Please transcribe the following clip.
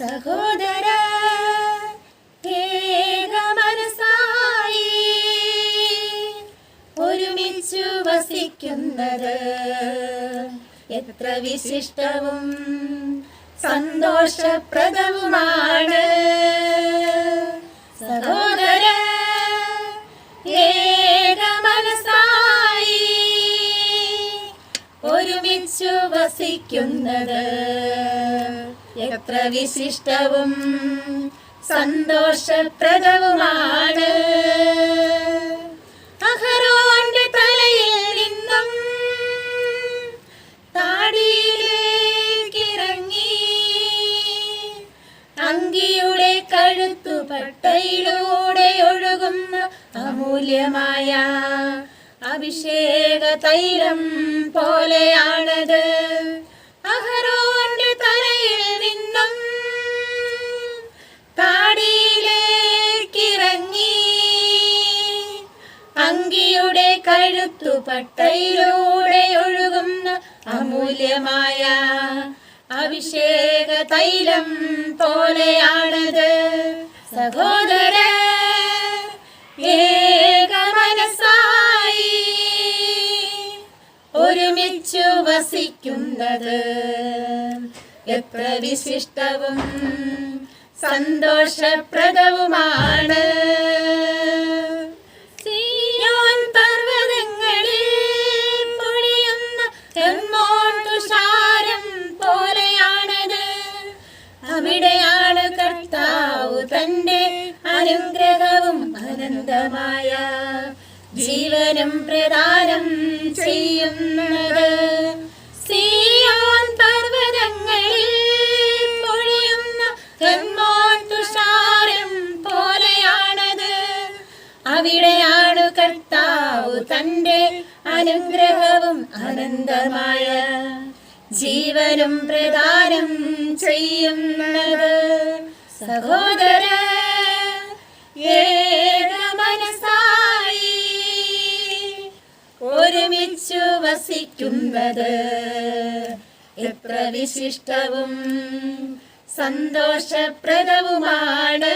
സഹോദര ഏക മനസ്സായി ഒരുമിച്ചു വസിക്കുന്നത്. എത്ര വിശിഷ്ടവും സന്തോഷപ്രദവുമാണ്. സഹോദര ഏക മനസ്സായി ഒരുമിച്ചു വസിക്കുന്നത്. എത്ര വിശിഷ്ടവും സന്തോഷപ്രദവുമാണ്. അഹരോന്റെ തലയിൽ നിന്നും താടിയിലേക്കിറങ്ങി അങ്കിയുടെ കഴുത്തുപട്ടയിലൂടെ ഒഴുകുന്ന അമൂല്യമായ അഭിഷേക തൈലം പോലെയാണത്. തലയിൽ നിന്നും പാടിയിലേക്കിറങ്ങി അങ്കിയുടെ കഴുത്തുപട്ടയിലൂടെ ഒഴുകുന്ന അമൂല്യമായ അഭിഷേക തൈലം പോലെയാണത്. സഹോദര ഏക മനസ്സായി ഒരുമിച്ചു വസിക്കുന്നത് എത്ര വിശിഷ്ടവും സന്തോഷപ്രദവുമാണ്. തന്റെ അനുഗ്രഹവും അനന്തമായ ജീവനം പ്രദാനം ചെയ്യുന്നത് തന്റെ അനുഗ്രഹവും അനന്തമായ ജീവനും പ്രദാനം ചെയ്യുന്നത്. സഹോദര മനസ്സായി ഒരുമിച്ചു വസിക്കുന്നത് എത്ര വിശിഷ്ടവും സന്തോഷപ്രദവുമാണ്.